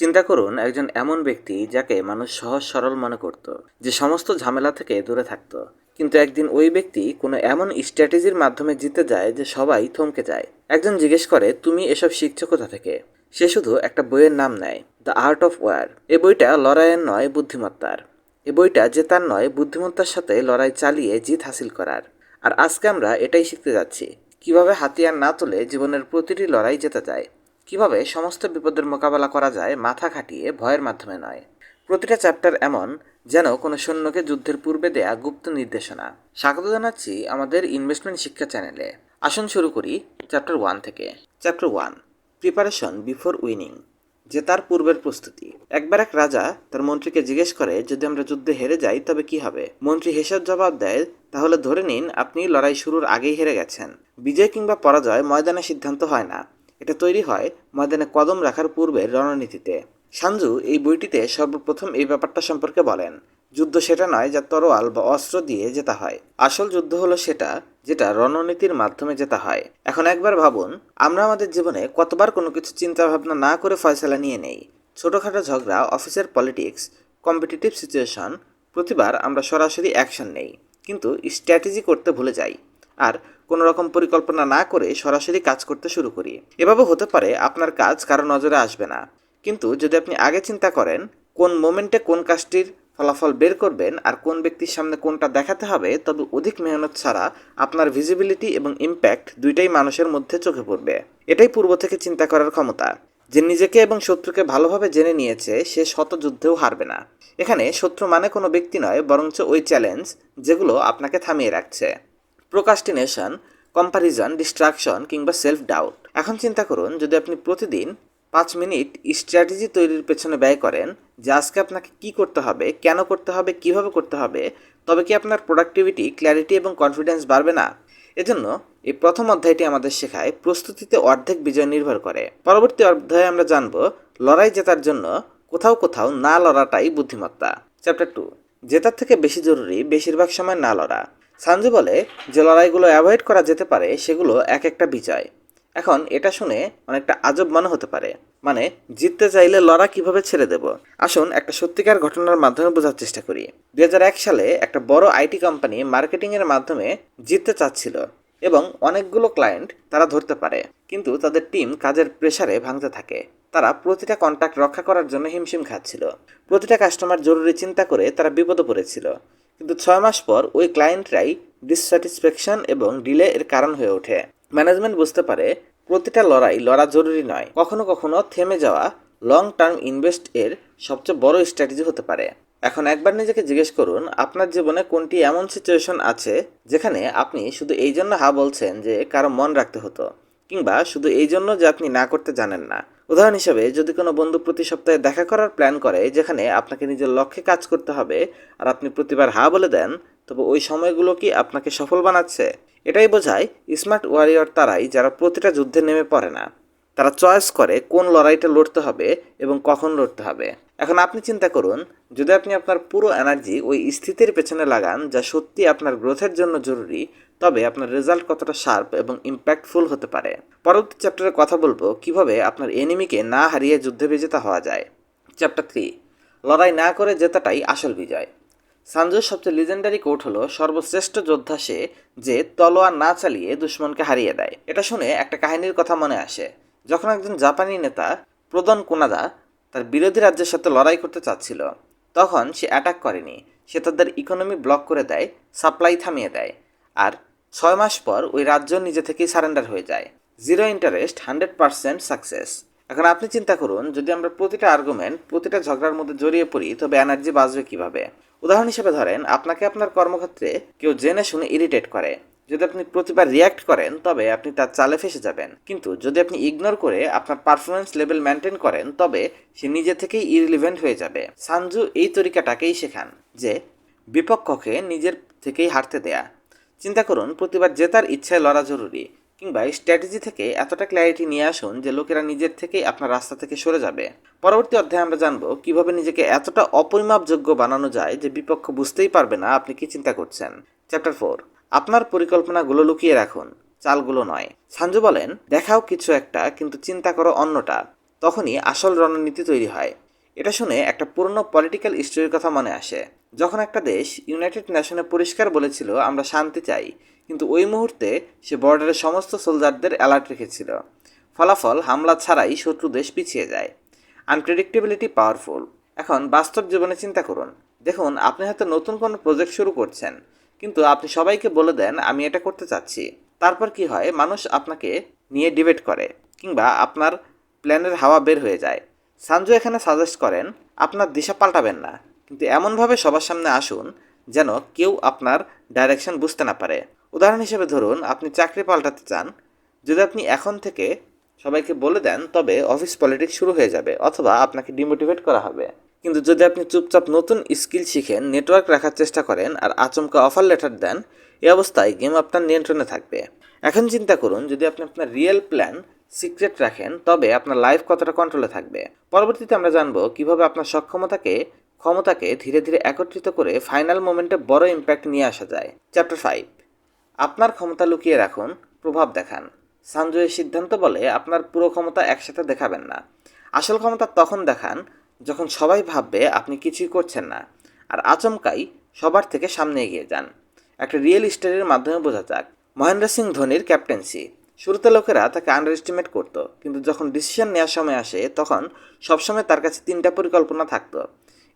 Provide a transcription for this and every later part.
চিন্তা করুন, একজন এমন ব্যক্তি যাকে মানুষ সহজ সরল মনে করত, যে সমস্ত ঝামেলা থেকে দূরে থাকত। কিন্তু একদিন ওই ব্যক্তি কোনো এমন স্ট্র্যাটেজির মাধ্যমে জিতে যায় যে সবাই থমকে যায়। একজন জিজ্ঞেস করে, তুমি এসব শিখছো কোথা থেকে? সে শুধু একটা বইয়ের নাম নেয়, দ্য আর্ট অফ ওয়ার। এ বইটা লড়াইয়ের নয়, বুদ্ধিমত্তার। এ বইটা জেতার নয়, বুদ্ধিমত্তার সাথে লড়াই চালিয়ে জিত হাসিল করার। আর আজকে আমরা এটাই শিখতে যাচ্ছি, কীভাবে হাতিয়ার না তুলে জীবনের প্রতিটি লড়াই জেতা যায়। কীভাবে সমস্ত বিপদের মোকাবেলা করা যায় মাথা খাটিয়ে ভয়ের মাধ্যমে নয়। প্রতিটা চ্যাপ্টার এমন যেন কোনো সৈন্যকে যুদ্ধের পূর্বে দেয়া গুপ্ত নির্দেশনা। স্বাগত জানাচ্ছি আমাদের ইনভেস্টমেন্ট শিক্ষা চ্যানেলে আসুন শুরু করি চ্যাপ্টার ওয়ান থেকে। Chapter one preparation before winning যে তার পূর্বের প্রস্তুতি। একবার এক রাজা তার মন্ত্রীকে জিজ্ঞেস করে, যদি আমরা যুদ্ধে হেরে যাই, তবে কি হবে? মন্ত্রী হেসের জবাব দেয়, তাহলে ধরে নিন, আপনি লড়াই শুরুর আগেই হেরে গেছেন। বিজয় কিংবা পরাজয় ময়দানে সিদ্ধান্ত হয় না। এটা তৈরি হয় ময়দানে কদম রাখার পূর্বের রণনীতিতে। সাঞ্জু এই বইটিতে সর্বপ্রথম এই ব্যাপারটা সম্পর্কে বলেন, যুদ্ধ সেটা নয় যা তরোয়াল বা অস্ত্র দিয়ে জেতা হয়। আসল যুদ্ধ হলো সেটা যেটা রণনীতির মাধ্যমে জেতা হয়। এখন একবার ভাবুন, আমরা আমাদের জীবনে কতবার কোনো কিছু চিন্তা ভাবনা না করে ফয়সালা নিয়ে নেই। ছোটোখাটো ঝগড়া, অফিসের পলিটিক্স, কম্পিটিটিভ সিচুয়েশন, প্রতিবার আমরা সরাসরি অ্যাকশন নেই। কিন্তু স্ট্র্যাটেজি করতে ভুলে যাই। আর কোনো রকম পরিকল্পনা না করে সরাসরি কাজ করতে শুরু করি। এভাবে হতে পারে আপনার কাজ কারও নজরে আসবে না। কিন্তু যদি আপনি আগে চিন্তা করেন, কোন মোমেন্টে কোন কাজটির ফলাফল বের করবেন আর কোন ব্যক্তির সামনে কোনটা দেখাতে হবে, তবে অধিক মেহনত ছাড়া আপনার ভিজিবিলিটি এবং ইম্প্যাক্ট দুইটাই মানুষের মধ্যে চোখে পড়বে। এটাই পূর্ব থেকে চিন্তা করার ক্ষমতা। যে নিজেকে এবং শত্রুকে ভালোভাবে জেনে নিয়েছে, সে শত যুদ্ধেও হারবে না। এখানে শত্রু মানে কোনো ব্যক্তি নয়, বরঞ্চ ওই চ্যালেঞ্জ যেগুলো আপনাকে থামিয়ে রাখছে। প্রোকাস্টিনেশন কম্প্যারিজন ডিস্ট্রাকশন কিংবা সেলফ ডাউট এখন চিন্তা করুন, যদি আপনি প্রতিদিন পাঁচ মিনিট স্ট্র্যাটেজি তৈরির পেছনে ব্যয় করেন, যে আজকে আপনাকে কি করতে হবে, কেন করতে হবে, কীভাবে করতে হবে, তবে কি আপনার প্রোডাক্টিভিটি ক্ল্যারিটি এবং কনফিডেন্স বাড়বে না? এজন্য এই প্রথম অধ্যায়টি আমাদের শেখায় প্রস্তুতিতে অর্ধেক বিজয় নির্ভর করে। পরবর্তী অধ্যায়ে আমরা জানব লড়াই জেতার জন্য কোথাও কোথাও না লড়াটাই বুদ্ধিমত্তা। চ্যাপ্টার টু জেতার থেকে বেশি জরুরি বেশিরভাগ সময় না লড়া। সাঞ্জু বলে যে লড়াইগুলো অ্যাভয়েড করা যেতে পারে, সেগুলো এক একটা বিজয়। এখন এটা শুনে অনেকটা আজব মনে হতে পারে। মানে জিততে চাইলে লড়া কীভাবে ছেড়ে দেব? আসুন একটা সত্যিকার ঘটনার মাধ্যমে বোঝার চেষ্টা করি। দুই হাজার এক সালে একটা বড় আইটি কোম্পানি মার্কেটিংয়ের মাধ্যমে জিততে চাচ্ছিল এবং অনেকগুলো ক্লায়েন্ট তারা ধরতে পারে। কিন্তু তাদের টিম কাজের প্রেসারে ভাঙতে থাকে। তারা প্রতিটা কন্ট্যাক্ট রক্ষা করার জন্য হিমশিম খাচ্ছিল। প্রতিটা কাস্টমার জরুরি চিন্তা করে তারা বিপদে পড়েছিল। কিন্তু ছয় মাস পর ওই ক্লায়েন্টরাই ডিসস্যাটিসফ্যাকশন এবং ডিলে এর কারণ হয়ে ওঠে। ম্যানেজমেন্ট বুঝতে পারে, প্রতিটা লড়াই লড়া জরুরি নয়। কখনো কখনো থেমে যাওয়া লং টার্ম ইনভেস্ট এর সবচেয়ে বড় স্ট্র্যাটেজি হতে পারে। এখন একবার নিজেকে জিজ্ঞেস করুন, আপনার জীবনে কোনটি এমন সিচুয়েশন আছে যেখানে আপনি শুধু এই জন্য হা বলছেন যে কারও মন রাখতে হতো, কিংবা শুধু এই জন্য যে আপনি না করতে জানেন না। উদাহরণ হিসাবে, যদি কোনো বন্ধু প্রতি সপ্তাহে দেখা করার প্ল্যান করে, যেখানে আপনাকে নিজের লক্ষ্যে কাজ করতে হবে, আর আপনি প্রতিবার হা বলে দেন, তবে ওই সময়গুলো কি আপনাকে সফল বানাচ্ছে? এটাই বোঝায় স্মার্ট ওয়ারিয়র তারাই যারা প্রতিটা যুদ্ধে নেমে পড়ে না। তারা চয়েস করে কোন লড়াইটা লড়তে হবে এবং কখন লড়তে হবে। এখন আপনি চিন্তা করুন, যদি আপনি আপনার পুরো এনার্জি ওই স্থিতির পেছনে লাগান, যা সত্যি আপনার গ্রোথের জন্য জরুরি, তবে আপনার রেজাল্ট কতটা শার্প এবং ইম্প্যাক্টফুল হতে পারে। পরবর্তী চ্যাপ্টারে কথা বলব, কীভাবে আপনার এনিমিকে না হারিয়ে যুদ্ধে বিজেতা হওয়া যায়। চ্যাপ্টার থ্রি লড়াই না করে জেতাটাই আসল বিজয়। সানজুর সবচেয়ে লিজেন্ডারি কোর্ট হলো, সর্বশ্রেষ্ঠ যোদ্ধা সে যে তলোয়ার না চালিয়ে দুশ্মনকে হারিয়ে দেয়। এটা শুনে একটা কাহিনীর কথা মনে আসে। যখন একজন জাপানি নেতা প্রদন কোনাদা তার বিরোধী রাজ্যের সাথে লড়াই করতে চাচ্ছিল। তখন সে অ্যাটাক করেনি। সে তাদের ইকোনমি ব্লক করে দেয় সাপ্লাই থামিয়ে দেয়। আর ছয় মাস পর ওই রাজ্য নিজে থেকেই সারেন্ডার হয়ে যায়। Zero interest hundred percent success এখন আপনি চিন্তা করুন, যদি আমরা প্রতিটা আর্গুমেন্ট প্রতিটা ঝগড়ার মধ্যে জড়িয়ে পড়ি, তবে এনার্জি বাঁচবে কীভাবে? উদাহরণ হিসেবে ধরেন, আপনাকে আপনার কর্মক্ষেত্রে কেউ জেনে শুনে ইরিটেট করে। যদি আপনি প্রতিবার রিয়াক্ট করেন, তবে আপনি তার চালে ফেসে যাবেন। কিন্তু যদি আপনি ইগনোর করে আপনার পারফরমেন্স লেভেল মেনটেন করেন, তবে সে নিজে থেকেই ইরিলিভেন্ট হয়ে যাবে। সানজু এই তরিকাটাকেই শেখান, যে বিপক্ষকে নিজের থেকেই হারতে দেয়া। চিন্তা করুন, প্রতিবার জেতার ইচ্ছায় লড়া জরুরি, কিংবা স্ট্র্যাটেজি থেকে এতটা ক্ল্যারিটি নিয়ে আসুন যে লোকেরা নিজের থেকেই আপনার রাস্তা থেকে সরে যাবে। পরবর্তী অধ্যায়ে আমরা জানব কীভাবে নিজেকে এতটা অপরিমাপযোগ্য বানানো যায় যে বিপক্ষ বুঝতেই পারবে না আপনি কি চিন্তা করছেন। চ্যাপ্টার ফোর আপনার পরিকল্পনাগুলো লুকিয়ে রাখুন, চালগুলো নয়। সাঞ্জু বলেন, দেখাও কিছু একটা, কিন্তু চিন্তা করো অন্যটা। তখনই আসল রণনীতি তৈরি হয়। এটা শুনে একটা পুরনো পলিটিক্যাল স্টোরির কথা মনে আসে। যখন একটা দেশ ইউনাইটেড নেশনে পরিষ্কার বলেছিল, আমরা শান্তি চাই, কিন্তু ওই মুহূর্তে সে বর্ডারের সমস্ত সোলজারদের অ্যালার্ট রেখেছিল। ফলাফল, হামলা ছাড়াই শত্রু দেশ পিছিয়ে যায়। আনপ্রেডিক্টেবিলিটি পাওয়ারফুল এখন বাস্তব জীবনে চিন্তা করুন। দেখুন, আপনি হয়তো নতুন কোনো প্রজেক্ট শুরু করছেন। কিন্তু আপনি সবাইকে বলে দেন, আমি এটা করতে চাচ্ছি। তারপর কি হয়? মানুষ আপনাকে নিয়ে ডিবেট করে কিংবা আপনার প্ল্যানের হাওয়া বের হয়ে যায়। সানজু এখানে সাজেস্ট করেন, আপনার দিশা পাল্টাবেন না। কিন্তু এমনভাবে সবার সামনে আসুন যেন কেউ আপনার ডাইরেকশন বুঝতে না পারে। উদাহরণ হিসেবে ধরুন, আপনি চাকরি পাল্টাতে চান। যদি আপনি এখন থেকে সবাইকে বলে দেন, তবে অফিস পলিটিক্স শুরু হয়ে যাবে অথবা আপনাকে ডিমোটিভেট করা হবে। কিন্তু যদি আপনি চুপচাপ নতুন স্কিল শিখেন, নেটওয়ার্ক রাখার চেষ্টা করেন, আর আচমকা অফার লেটার দেন এই অবস্থায় গেম আপনার নিয়ন্ত্রণে থাকবে। এখন চিন্তা করুন, যদি আপনি আপনার রিয়েল প্ল্যান সিক্রেট রাখেন, তবে আপনার লাইফ কতটা কন্ট্রোলে থাকবে। পরবর্তীতে আমরা জানব কীভাবে আপনার সক্ষমতাকে, ক্ষমতাকে ধীরে ধীরে একত্রিত করে ফাইনাল মোমেন্টে বড় ইম্প্যাক্ট নিয়ে আসা যায়। চ্যাপ্টার ফাইভ আপনার ক্ষমতা লুকিয়ে রাখুন, প্রভাব দেখান। সানজয়ের সিদ্ধান্ত বলে আপনার পুরো ক্ষমতা একসাথে দেখাবেন না। আসল ক্ষমতা তখন দেখান যখন সবাই ভাববে আপনি কিছুই করছেন না, আর আচমকাই সবার থেকে সামনে এগিয়ে যান। একটা রিয়েল স্টোরির মাধ্যমে বোঝা যাক। মহেন্দ্র সিং ধোনির ক্যাপ্টেন্সি। শুরুতে লোকেরা তাকে আন্ডার এস্টিমেট করতো, কিন্তু যখন ডিসিশন নেওয়ার সময় আসে, তখন সবসময় তার কাছে তিনটা পরিকল্পনা থাকতো।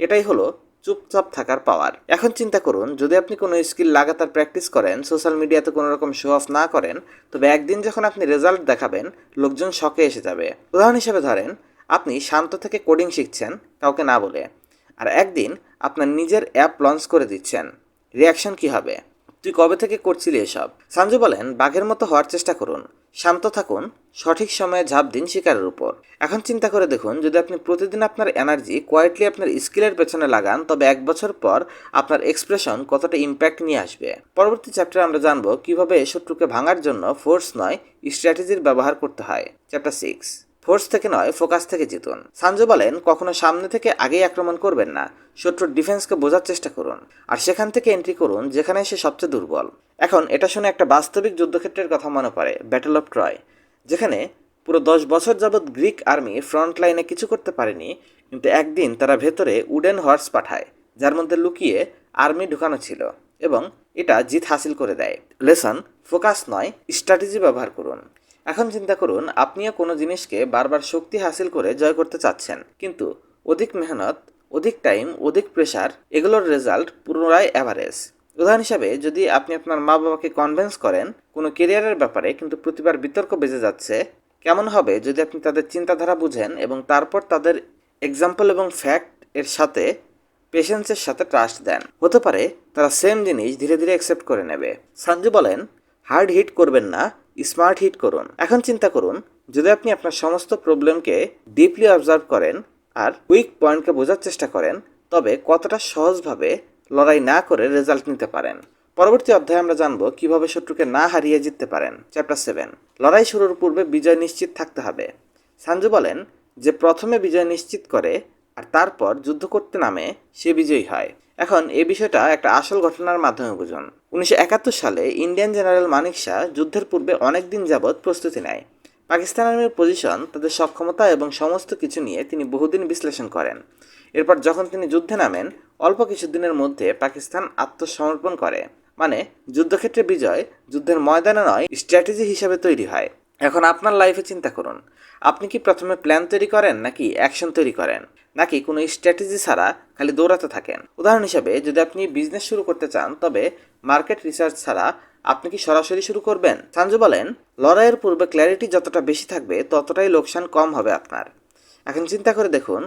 এটাই হলো চুপচাপ থাকার পাওয়ার এখন চিন্তা করুন, যদি আপনি কোনো স্কিল লাগাতার প্র্যাকটিস করেন সোশ্যাল মিডিয়াতে কোনো রকম শো অফ না করেন, তবে একদিন যখন আপনি রেজাল্ট দেখাবেন, লোকজন শখে এসে যাবে। উদাহরণ হিসেবে ধরেন আপনি শান্ত থেকে কোডিং শিখছেন, কাউকে না বলে। আর একদিন আপনার নিজের অ্যাপ লঞ্চ করে দিচ্ছেন। রিয়াকশন কি হবে? তুই কবে থেকে করছিলি এসব? সঞ্জু বলেন, বাঘের মতো হওয়ার চেষ্টা করুন। শান্ত থাকুন, সঠিক সময়ে ঝাঁপ দিন শিকারের উপর। এখন চিন্তা করে দেখুন, যদি আপনি প্রতিদিন আপনার এনার্জি কোয়াইটলি আপনার স্কিলের পেছনে লাগান, তবে এক বছর পর আপনার এক্সপ্রেশন কতটা ইম্প্যাক্ট নিয়ে আসবে? পরবর্তী চ্যাপ্টারে আমরা জানব কীভাবে শত্রুকে ভাঙার জন্য ফোর্স নয়, স্ট্র্যাটেজির ব্যবহার করতে হয়। Chapter six. ফোর্স থেকে নয়, ফোকাস থেকে জিতুন। সানজু বলেন, কখনো সামনে থেকে আগেই আক্রমণ করবেন না। শত্রুর ডিফেন্সকে বোঝার চেষ্টা করুন। আর সেখান থেকে এন্ট্রি করুন যেখানে সে সবচেয়ে দুর্বল। এখন, এটা শুনে একটা বাস্তবিক যুদ্ধক্ষেত্রের কথা মনে পড়ে ব্যাটেল অফ ট্রয় যেখানে পুরো দশ বছর যাবৎ গ্রিক আর্মি ফ্রন্ট লাইনে কিছু করতে পারেনি, কিন্তু একদিন তারা ভেতরে উডেন হর্স পাঠায়, যার মধ্যে লুকিয়ে আর্মি ঢুকানো ছিল এবং এটা জিত হাসিল করে দেয়। লেসন, ফোকাস নয়, স্ট্র্যাটেজি ব্যবহার করুন। এখন চিন্তা করুন, আপনিও কোনো জিনিসকে বারবার শক্তি হাসিল করে জয় করতে চাচ্ছেন। কিন্তু অধিক মেহনত, অধিক টাইম, অধিক প্রেশার এগুলোর রেজাল্ট পুনরায় অ্যাভারেজ উদাহরণ হিসাবে, যদি আপনি আপনার মা বাবাকে কনভেন্স করেন, কোনো কেরিয়ারের ব্যাপারে কিন্তু প্রতিবার বিতর্ক বেজে যাচ্ছে, কেমন হবে যদি আপনি তাদের চিন্তাধারা বুঝেন এবং তারপর তাদের এক্সাম্পল এবং ফ্যাক্ট এর সাথে পেশেন্সের সাথে ট্রাস্ট দেন? হতে পারে, তারা সেম জিনিস ধীরে ধীরে অ্যাকসেপ্ট করে নেবে। সঞ্জু বলেন হার্ড হিট করবেন না স্মার্ট হিট করুন। এখন চিন্তা করুন, যদি আপনি আপনার সমস্ত প্রবলেমকে ডিপলি অবজার্ভ করেন আর উইক পয়েন্টকে বোঝার চেষ্টা করেন, তবে কতটা সহজভাবে লড়াই না করে রেজাল্ট নিতে পারেন। পরবর্তী অধ্যায়ে আমরা জানব কীভাবে শত্রুকে না হারিয়ে জিততে পারেন। চ্যাপ্টার সেভেন লড়াই শুরুর পূর্বে বিজয় নিশ্চিত থাকতে হবে। সানজু বলেন যে, প্রথমে বিজয় নিশ্চিত করে আর তারপর যুদ্ধ করতে নামে সে বিজয়ী হয়। এখন এ বিষয়টা একটা আসল ঘটনার মাধ্যমে বুঝুন। উনিশশো একাত্তর সালে ইন্ডিয়ান জেনারেল মানিক শাহ যুদ্ধের পূর্বে অনেক দিন যাবৎ প্রস্তুতি নেয়। পাকিস্তান আর্মির পজিশন তাদের সক্ষমতা এবং সমস্ত কিছু নিয়ে তিনি বহুদিন বিশ্লেষণ করেন। এরপর যখন তিনি যুদ্ধে নামেন, অল্প কিছুদিনের মধ্যে পাকিস্তান আত্মসমর্পণ করে। মানে যুদ্ধক্ষেত্রে বিজয় যুদ্ধের ময়দানে নয়, স্ট্র্যাটেজি হিসাবে তৈরি হয়। এখন আপনার লাইফে চিন্তা করুন। আপনি কি প্রথমে প্ল্যান তৈরি করেন নাকি অ্যাকশন তৈরি করেন? নাকি কোনো স্ট্র্যাটেজি ছাড়া খালি দৌড়াতে থাকেন? উদাহরণ হিসাবে, যদি আপনি বিজনেস শুরু করতে চান, তবে মার্কেট রিসার্চ ছাড়া আপনি কি সরাসরি শুরু করবেন? সানজু বলেন, লড়াইয়ের পূর্বে ক্ল্যারিটি যতটা বেশি থাকবে, ততটাই লোকসান কম হবে আপনার। এখন চিন্তা করে দেখুন,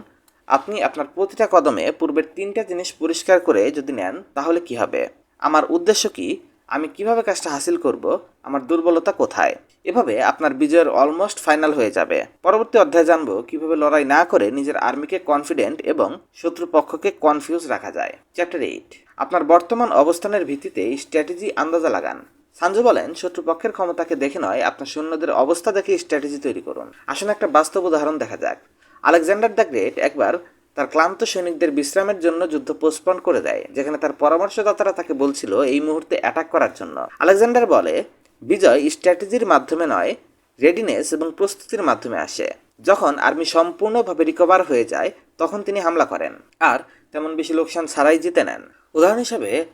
আপনি আপনার প্রতিটা কদমে পূর্বের তিনটা জিনিস পরিষ্কার করে যদি নেন, তাহলে কি হবে? আমার উদ্দেশ্য কি? আমি কীভাবে কাজটা হাসিল করব? আমার দুর্বলতা কোথায়? এভাবে আপনার বিজয়ের অলমোস্ট ফাইনাল হয়ে যাবে। পরবর্তী অধ্যায়ে জানব কীভাবে লড়াই না করে নিজের আর্মিকে কনফিডেন্ট এবং শত্রুপক্ষকে কনফিউজ রাখা যায়। চ্যাপ্টার এইট আপনার বর্তমান অবস্থানের ভিত্তিতে স্ট্র্যাটেজি আন্দাজা লাগান। সানজু বলেন, শত্রুপক্ষের ক্ষমতাকে দেখে নয়, আপনার সৈন্যদের অবস্থা দেখে স্ট্র্যাটেজি তৈরি করুন। আসুন একটা বাস্তব উদাহরণ দেখা যাক। আলেকজান্ডার দ্য গ্রেট একবার তার ক্লান্ত সৈনিকদের বিশ্রামের জন্য যুদ্ধ পোস্টপন করে দেয়, যেখানে তার পরামর্শদাতারা তাকে বলছিল এই মুহূর্তে অ্যাটাক করার জন্য। আলেকজান্ডার বলে বিজয় স্ট্র্যাটেজির মাধ্যমে নয় রেডিনেস এবং প্রস্তুতির মাধ্যমে আসে। যখন আর্মি সম্পূর্ণভাবে রিকভার হয়ে যায়, তখন তিনি হামলা করেন। আর তেমন বেশি লোকসান ছাড়াই জিতে নেন। উদাহরণ হিসাবে,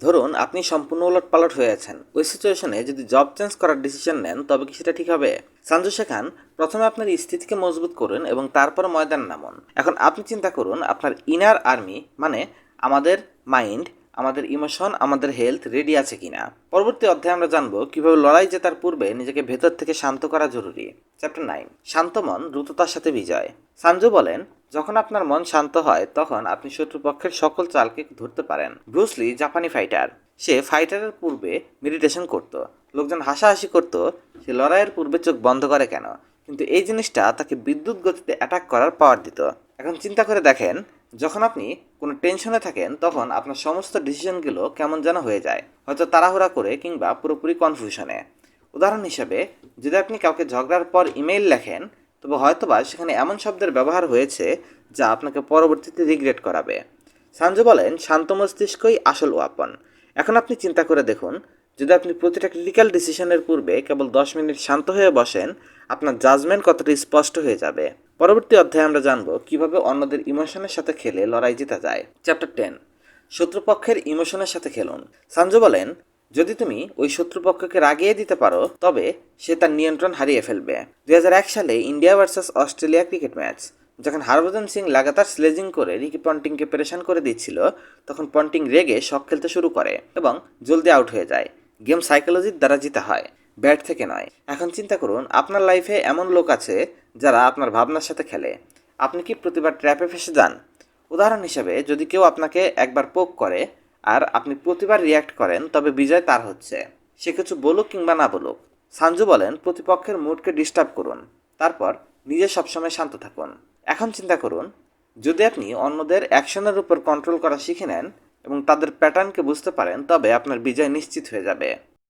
ধরুন আপনি সম্পূর্ণ উলট পালট হয়ে আছেন। ওই সিচুয়েশনে যদি জব চেঞ্জ করার ডিসিশন নেন, তবে কি সেটা ঠিক হবে? সঞ্জু শেখান, প্রথমে আপনার স্থিতিকে মজবুত করুন এবং তারপর ময়দান নামুন। এখন আপনি চিন্তা করুন, আপনার ইনার আর্মি মানে আমাদের মাইন্ড আমাদের ইমোশন আমাদের হেলথ রেডি আছে কিনা? পরবর্তী অধ্যায়ে আমরা জানব কীভাবে লড়াই জেতার পূর্বে নিজেকে ভেতর থেকে শান্ত করা জরুরি। চ্যাপ্টার নাইন শান্ত মন, দ্রুততার সাথে বিজয়। সানজু বলেন, যখন আপনার মন শান্ত হয়, তখন আপনি শত্রুপক্ষের সকল চালকে ধরতে পারেন। ব্রুসলি জাপানি ফাইটার সে ফাইটারের পূর্বে মেডিটেশন করত। লোকজন হাসাহাসি করত, সে লড়াইয়ের পূর্বে চোখ বন্ধ করে কেন? কিন্তু এই জিনিসটা তাকে বিদ্যুৎ গতিতে অ্যাটাক করার পাওয়ার দিত। এখন চিন্তা করে দেখেন, যখন আপনি কোনো টেনশনে থাকেন, তখন আপনার সমস্ত ডিসিশনগুলো কেমন যেন হয়ে যায়। হয়তো তাড়াহুড়া করে কিংবা পুরোপুরি কনফিউশনে। উদাহরণ হিসেবে, যদি আপনি কাউকে ঝগড়ার পর ইমেইল লেখেন, তবে হয়তোবা সেখানে এমন শব্দের ব্যবহার হয়েছে যা আপনাকে পরবর্তীতে রিগ্রেট করাবে। সানজু বলেন, শান্ত মস্তিষ্কই আসল ওয়াপন এখন আপনি চিন্তা করে দেখুন যদি আপনি প্রতিটা ক্রিটিক্যাল ডিসিশনের পূর্বে কেবল দশ মিনিট শান্ত হয়ে বসেন, আপনার জাজমেন্ট কতটা স্পষ্ট হয়ে যাবে? পরবর্তী অধ্যায়ে আমরা জানব কীভাবে অন্যদের ইমোশনের সাথে খেলে লড়াই জেতা যায়। চ্যাপ্টার টেন শত্রুপক্ষের ইমোশনের সাথে খেলুন। সানজু বলেন, যদি তুমি ওই শত্রুপক্ষকে রাগিয়ে দিতে পারো, তবে সে তার নিয়ন্ত্রণ হারিয়ে ফেলবে। দুই হাজার এক সালে India versus Australia cricket match, যখন হরভজন সিং লাগাতার স্লেজিং করে রিকি পন্টিংকে পেরেশান করে দিচ্ছিল, তখন পন্টিং রেগে শখ খেলতে শুরু করে এবং জলদি আউট হয়ে যায়। গেম সাইকোলজির দ্বারা জিতা হয়, ব্যাট থেকে নয়। এখন চিন্তা করুন, আপনার লাইফে এমন লোক আছে যারা আপনার ভাবনার সাথে খেলে। আপনি কি প্রতিবার ট্র্যাপে ফেসে যান? উদাহরণ হিসেবে, যদি কেউ আপনাকে একবার পোক করে আর আপনি প্রতিবার রিয়াক্ট করেন, তবে বিজয় তার হচ্ছে। সে কিছু বলুক কিংবা না বলুক, সানজু বলেন, প্রতিপক্ষের মুডকে ডিস্টার্ব করুন, তারপর নিজে সবসময় শান্ত থাকুন। এখন চিন্তা করুন, যদি আপনি অন্যদের অ্যাকশনের উপর কন্ট্রোল করা শিখে নেন এবং তাদের প্যাটার্নকে বুঝতে পারেন তবে আপনার বিজয় নিশ্চিত হয়ে যাবে।